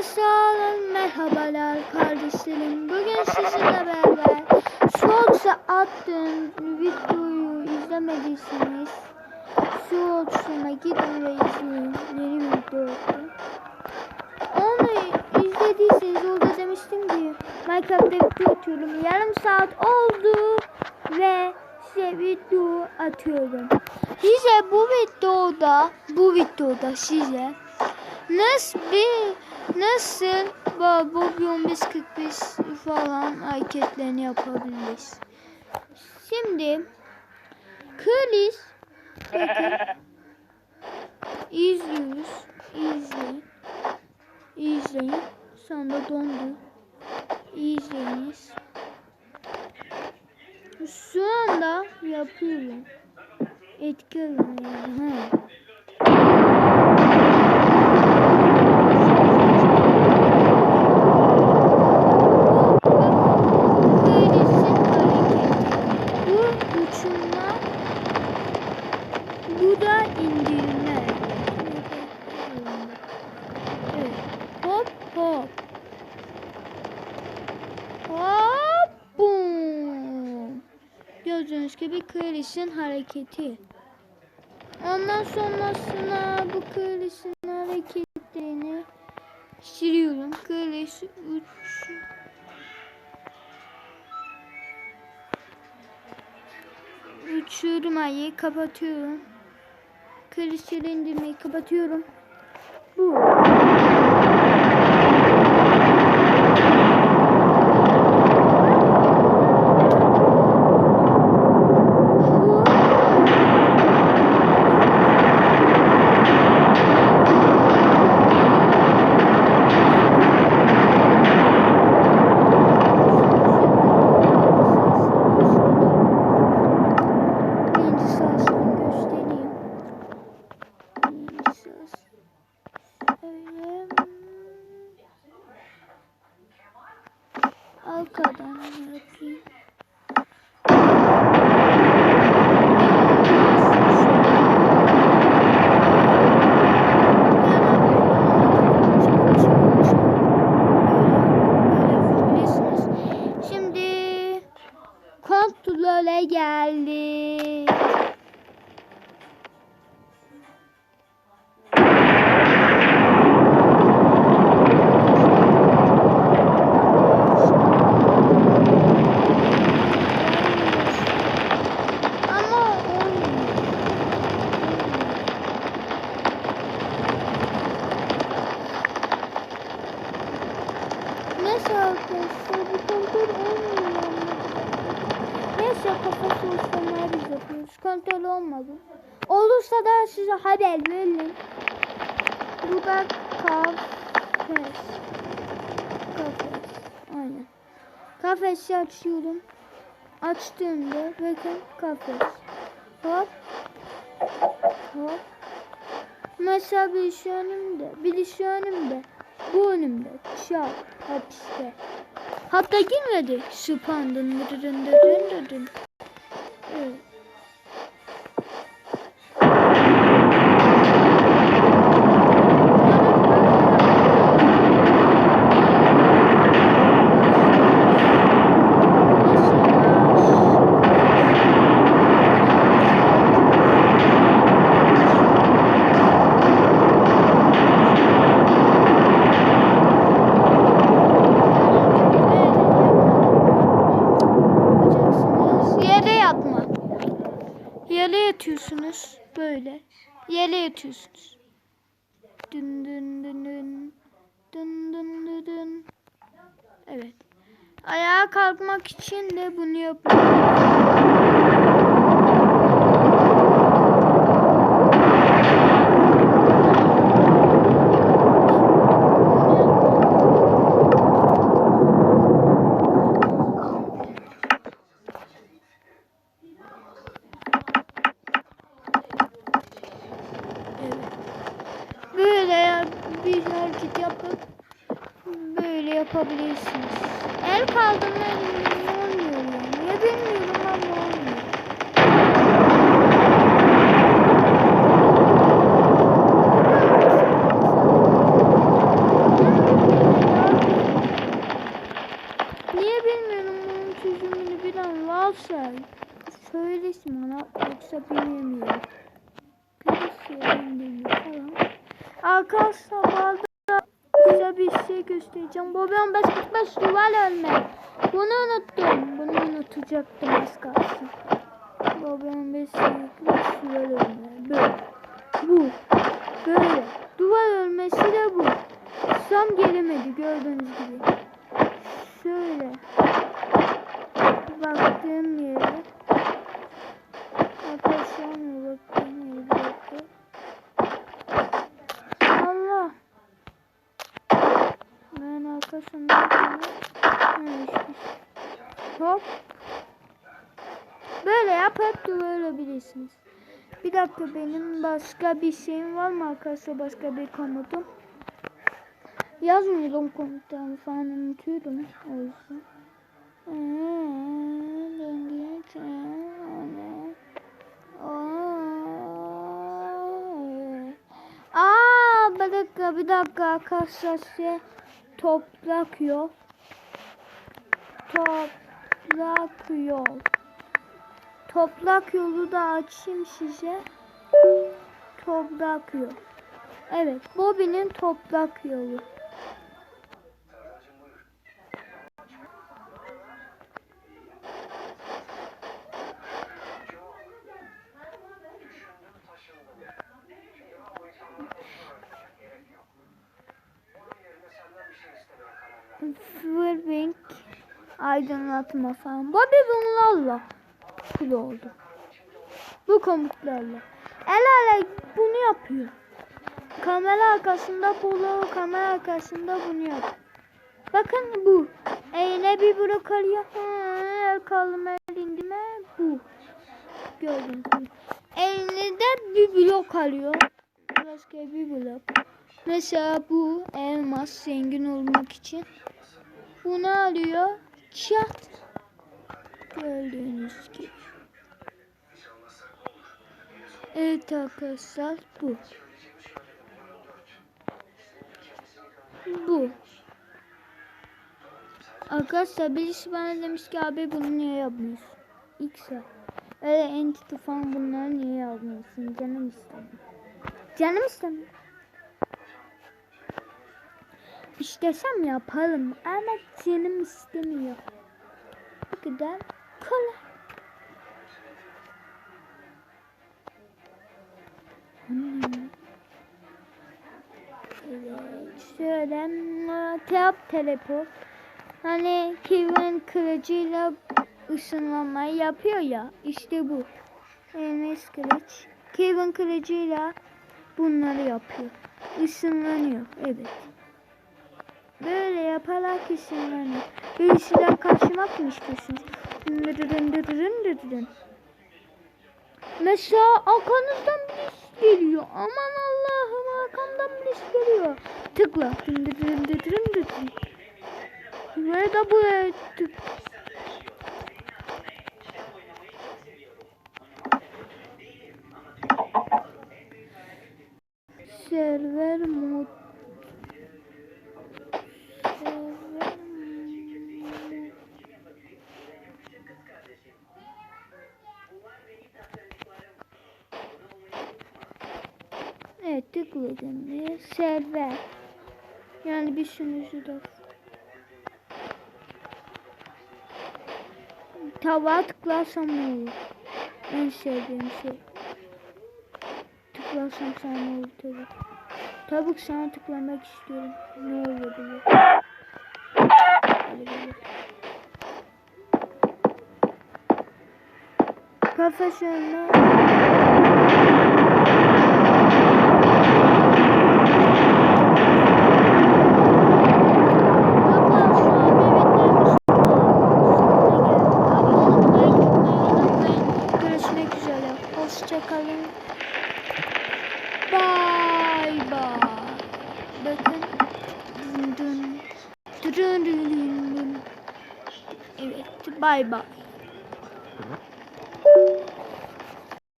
Arkadaşlar merhabalar kardeşlerim. Bugün sizinle beraber Shorts'a attığım videoyu izlemediyseniz Shorts'uma gidin ve izleyin. Yeni video oldu. Onu izlediyseniz orada demiştim ki Minecraft'ta video atıyorum. Yarım saat oldu ve size video atıyorum. Size bu videoda bu videoda size nasıl bir nasıl bu bu 1545 falan hareketlerini yapabiliriz. Şimdi Kılis bakın izliyoruz. İzleyin. İzleyin. Sonra dondu. İzleyiniz. Şu anda yapıyorum. Etki alanı. Ha. Kıyısın hareketi. Bu uçurma. Bu da indirme. Evet. Hop hop. Hop bum. Gördüğünüz gibi kıyısın hareketi. Ondan sonrasına bu kıyısın hareketlerini siliyorum. Kıyısı uç. Uçuyorum ayı kapatıyorum. Kılıçları indirmeyi kapatıyorum. Bu. Birinci sırasını göstereyim. Birinci sırası. Öyle. Arkadan yapayım. Şimdi kontrole geldi. Ama olmuyor. Neyse arkadaşlar bu kontrol olmuyor. Neyse kafası ustamaya biz yapıyoruz. Kontrol olmadı. Olursa da size haber veririm. Bu kafes. Kafes. Aynen. Kafesi açıyorum. Açtığımda bakın kafes. Hop. Hop. Mesela bir şu önümde. Bir şu önümde. Bu önümde. Çap. Hapiste. Hatta girmedi. Süpan. Dın dın dın 嗯。Yatıyorsunuz böyle. Yere yatıyorsunuz. Dın dın dın dın. Dın dın dın dın. Evet. Ayağa kalkmak için de bunu yapıyorum. Evet. Böyle bir hareket yapıp böyle yapabilirsiniz. El kaldırma olmuyor yani. Ya bilmiyorum ama olmuyor. yoksa bilmiyorum. Birisi indirmiş falan. Arkadaşlar bu arada size bir şey göstereceğim. Bobon 545 duvar ölme. Bunu unuttum. Bunu unutacaktım az kalsın. Bobon 545 duvar ölme. Böyle. Bu. Böyle. Duvar ölmesi de bu. Sam gelemedi gördüğünüz gibi. Şöyle. Baktığım yere. Arkadaşlar mı baktığım yere bir dakika. Allah. Ben arkasından Hop. Böyle yapıp durabilirsiniz. Bir dakika benim başka bir şeyim var mı arkadaşlar başka bir komutum? Yazmıyordum komutanı falan unutuyorum o yüzden. Aa, bir dakika bir dakika arkadaşlar size toprak yol. Toprak yol. Toprak yolu da açayım size. Toprak yol. Evet, Bobby'nin toprak yolu. Whirlwind aydınlatma falan. Bobby bunlarla kul oldu. Bu komutlarla. El ele bunu yapıyor. Kamera arkasında bunu, kamera arkasında bunu yap. Bakın bu. Eyle bir blok alıyor. El kalma elinde bu. Gördünüz mü? Elinde bir blok alıyor. Başka bir blok. Mesela bu elmas zengin olmak için. Bunu alıyor. Çat. Gördüğünüz gibi. Evet arkadaşlar bu. Bu. Arkadaşlar birisi bana demiş ki abi bunu niye yapmıyorsun? X'e. Öyle entity falan bunları niye yapmıyorsun? Canım istemiyor. Canım istemiyor. İstesem yaparım ama canım istemiyor. Bu kadar kolay. Evet, şöyle tap teleport. Hani Kevin kılıcıyla ışınlanmayı yapıyor ya. İşte bu. Enes kılıç. Kevin kılıcıyla bunları yapıyor. Işınlanıyor. Evet. Böyle yaparak ışınlanıyor. Birisinden kaçmak mı istiyorsunuz? Mesela arkanızdan birisi geliyor. Aman Allah'ım arkamdan birisi geliyor. Tıkla. Dırırın dırırın dırırın. Ve de buraya tık. Server mod. Server mod. Evet tıkladım diye server. Yani bir sunucuda. Tava tıklarsam ne olur? En sevdiğim şey. Tıklarsam sana ne olur. Tabii ki sana tıklamak istiyorum. Ne olabilir? Olabilir. Profesyonel. Bye bye.